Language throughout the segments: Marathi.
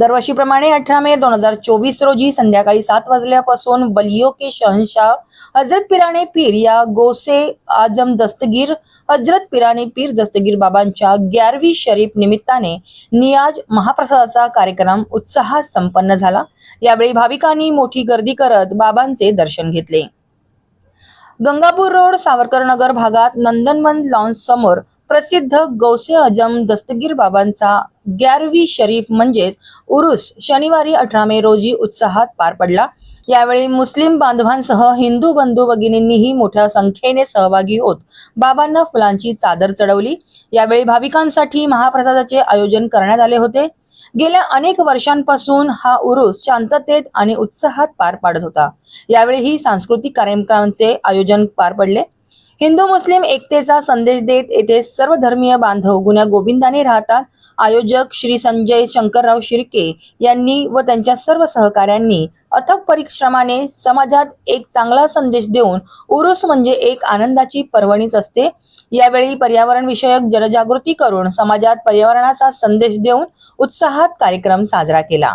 दरवर्षीप्रमाणे अठरा मे दोन हजार चोवीस रोजी संध्याकाळी सात वाजल्यापासून बलियो के शहनशाह हजरत पिराणे पीर या गोसे आजम दस्तगीर हजरत पिराणे पीर दस्तगीर बाबांच्या ग्यारवी शरीफ निमित्ताने नियाज महाप्रसादाचा कार्यक्रम उत्साहात संपन्न झाला. यावेळी भाविकांनी मोठी गर्दी करत बाबांचे दर्शन घेतले. गंगापूर रोड सावरकर नगर भागात नंदनवन लॉन्स समोर प्रसिद्ध गौसे अजम दस्तगीर बाबांचा ग्यारवी शरीफ म्हणजेच उरुस शनिवारी अठरा मे रोजी उत्साहात पार पडला. यावेळी मुस्लिम बांधवांसह हिंदू बंधू भगिनींनीही मोठ्या संख्येने सहभागी होत बाबांना फुलांची चादर चढवली. यावेळी भाविकांसाठी महाप्रसादाचे आयोजन करण्यात आले होते. गेल्या अनेक वर्षांपासून हा उरुस शांततेत आणि उत्साहात पार पाडत होता. यावेळी सांस्कृतिक कार्यक्रमांचे आयोजन पार पडले. हिंदू मुस्लिम एकतेचा संदेश देत येथे सर्व धर्मीय बांधव गुन्ह्या गोविंदाने राहतात. आयोजक श्री संजय शंकरराव शिर्के यांनी व त्यांच्या सर्व सहकाऱ्यांनी अथक परिश्रमाने समाजात एक चांगला संदेश देऊन उरुस म्हणजे एक आनंदाची पर्वणीच असते. यावेळी पर्यावरण विषयक जनजागृती करून समाजात पर्यावरणाचा संदेश देऊन उत्साहात कार्यक्रम साजरा केला.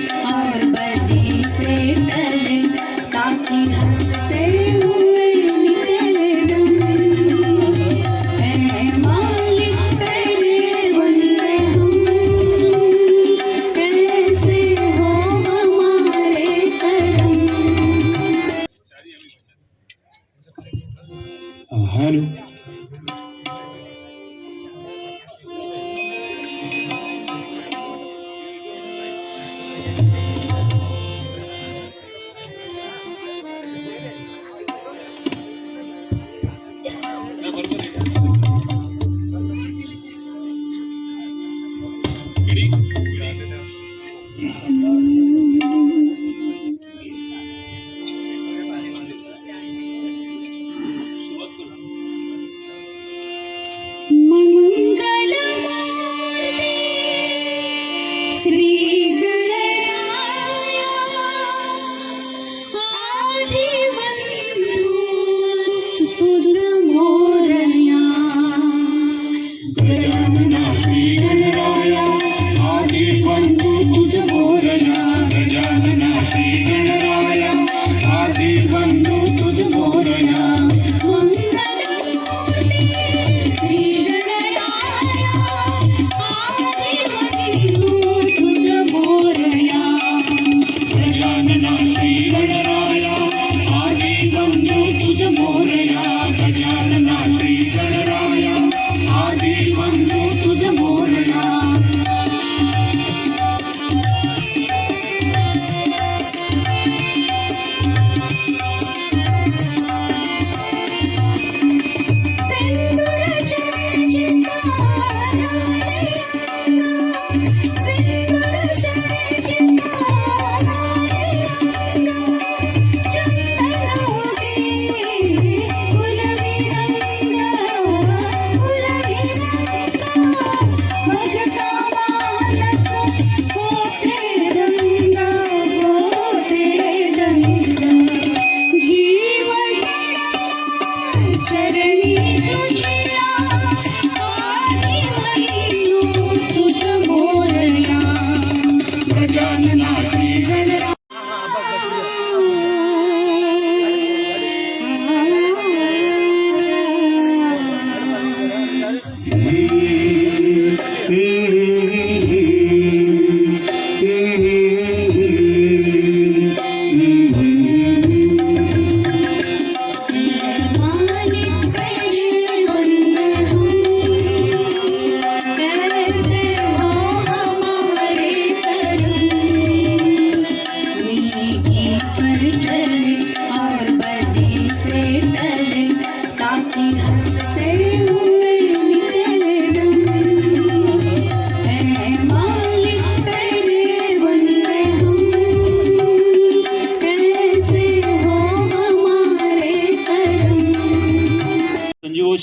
Hanu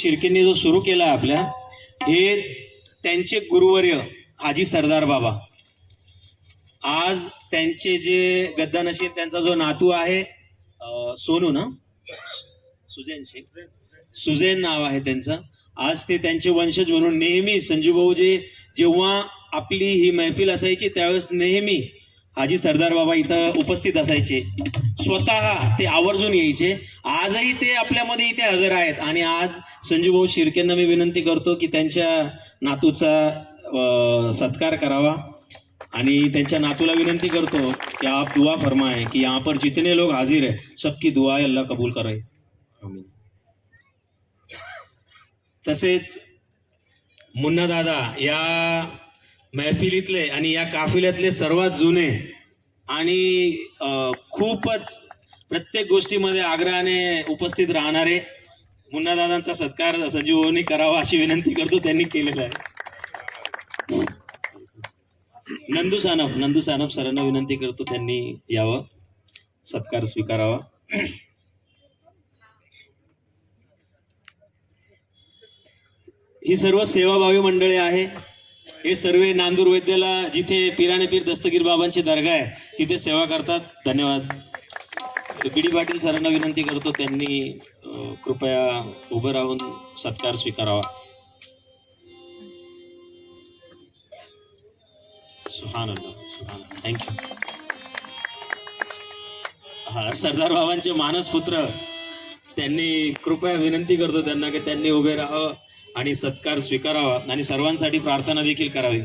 शिर्केंनी जो सुरू केला आपल्या हे त्यांचे गुरुवर्य आजी सरदार बाबा. आज त्यांचे जे गद्दानशीर त्यांचा जो नातू आहे सोनू ना? सुजैन शेख. सुजैन नाव आहे त्यांचं. आज ते त्यांचे वंशज म्हणून नेहमी संजूभाऊ जे जेव्हा आपली ही मैफिल असायची त्यावेळेस नेहमी आजी सरदार बाबा इथं उपस्थित असायचे. स्वतः ते आवर्जून यायचे. आजही ते आपल्यामध्ये इथे हजर आहेत. आणि आज संजूभाऊ शिर्केंना मी विनंती करतो की त्यांच्या नातूचा सत्कार करावा. आणि त्यांच्या नातूला विनंती करतो की आप दुआ फरमाए की यहाँ पर जितने लोग हाजिर है सबकी दुआ अल्लाह कबूल करे। तसेच मुन्ना दादा या मैफिलीतले आणि या काफिल्यातले सर्वात जुने आणि खूपच प्रत्येक गोष्टीमध्ये आग्रहाने उपस्थित राहणारे मुन्नादादांचा सत्कार संजीव भाऊनी करावा अशी विनंती करतो त्यांनी केलेला आहे. नंदू सानप नंदू सानप सरांना विनंती करतो त्यांनी यावं. सत्कार स्वीकारावा. ही सर्व सेवाभावी मंडळी आहे. हे सर्व नांदूर वैद्यला जिथे पिराने पीर दस्तगीर बाबांची दर्गा आहे तिथे सेवा करतात. धन्यवाद. बी डी पाटील सरांना विनंती करतो त्यांनी कृपया उभं राहून सत्कार स्वीकारावा. सुहान सुहान थँक्यू हा सरदार बाबांचे मानस पुत्र त्यांनी कृपया विनंती करतो त्यांना की त्यांनी उभे राहावं. आणि सत्कार स्वीकारावा आणि सर्वांसाठी प्रार्थना देखील करावी.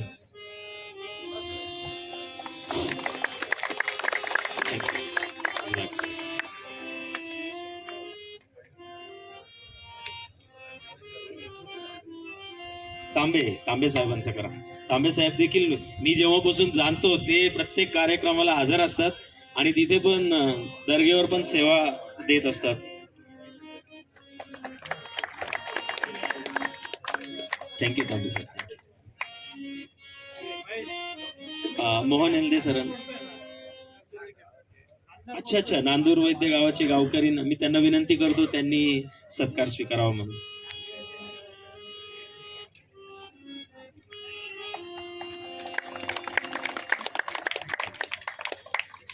तांबे तांबे साहेबांचा करा. तांबे साहेब देखील मी जेव्हापासून जाणतो ते प्रत्येक कार्यक्रमाला हजर असतात आणि तिथे पण दर्गेवर पण सेवा देत असतात. Thank you thank you sir Mohan Hinde Saran. अच्छा अच्छा नांदूर वैद्य गावाचे गावकरी मी त्यांना विनंती करतो त्यांनी सत्कार स्वीकारावा म्हणून.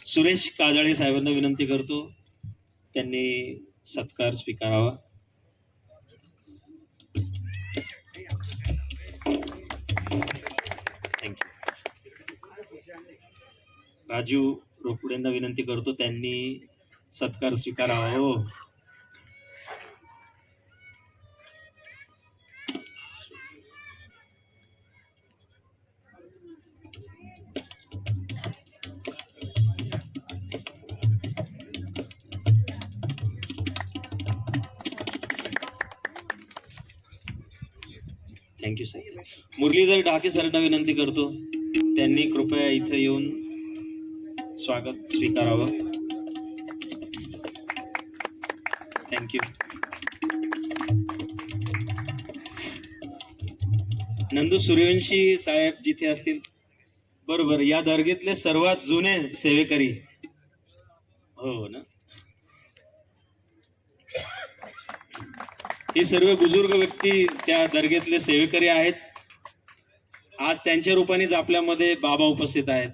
सुरेश काजळे साहेबांना विनंती करतो त्यांनी सत्कार स्वीकारावा. राजीव रोकडे विनंती करतो त्यांनी सत्कार स्वीकारावा हो. थँक्यू सर मुरलीधर ढाके सरांना विनंती करतो त्यांनी कृपया इथं येऊन स्वागत स्वीकारावं. थँक्यू नंदू सूर्यवंशी साहेब जिथे असतील. बरोबर या दर्गेतले सर्वात जुने सेवेकरी. हो, हो ना? हे सर्व बुजुर्ग व्यक्ती त्या दर्गेतले सेवेकरी आहेत. आज त्यांच्या रूपानेच आपल्यामध्ये बाबा उपस्थित आहेत.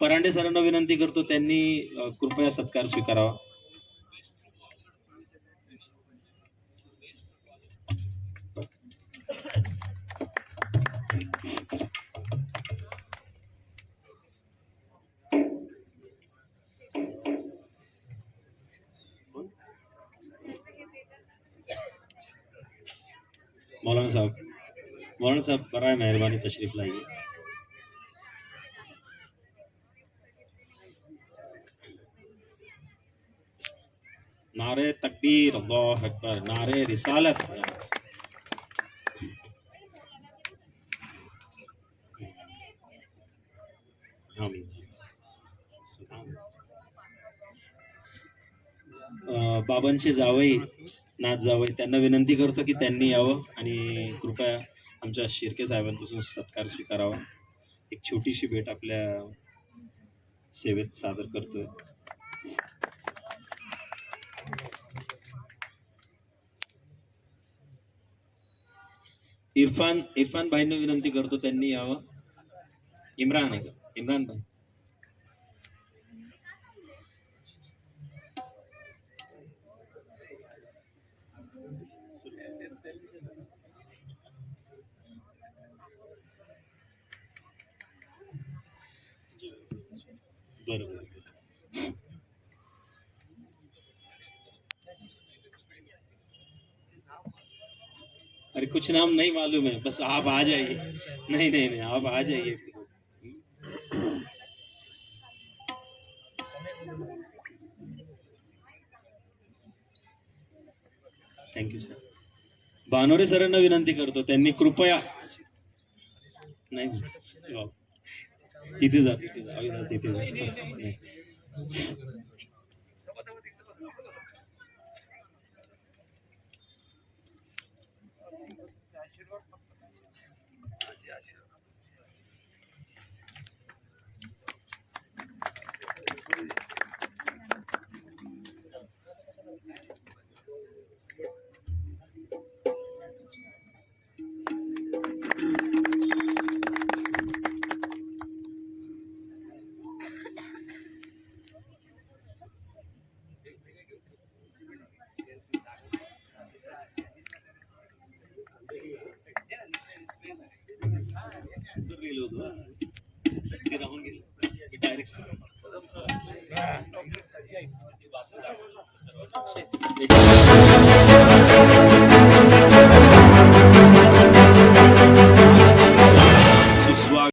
परांडे सरांना विनंती करतो त्यांनी कृपया सत्कार स्वीकारावा. मौलाना साहब मौलाना साहब बराए मेहरबानी तशरीफ लाइए नारे तकबीर अल्लाह अकबर नारे रिसालत बाबांचे जावई नाथ जावई त्यांना विनंती करतो की त्यांनी यावं आणि कृपया आमच्या शिर्के साहेबांपासून सत्कार स्वीकारावा. एक छोटीशी भेट आपल्या सेवेत सादर करतोय. इरफान इरफान भाईंना विनंती करतो त्यांनी यावं. इम्रान आहे का? इम्रान भाई. बरोबर कुछ नाम नहीं मालूम है बस आप आ जाइए। नहीं नहीं नहीं आप आ जाइए। थँक्यू सर बानोरे सरांना विनंती करतो त्यांनी कृपया नाही हो. तिथे जा तिथे जा तिथे जा. नाही. गेलो होतो हा. ते राहून गेलं डायरेक्ट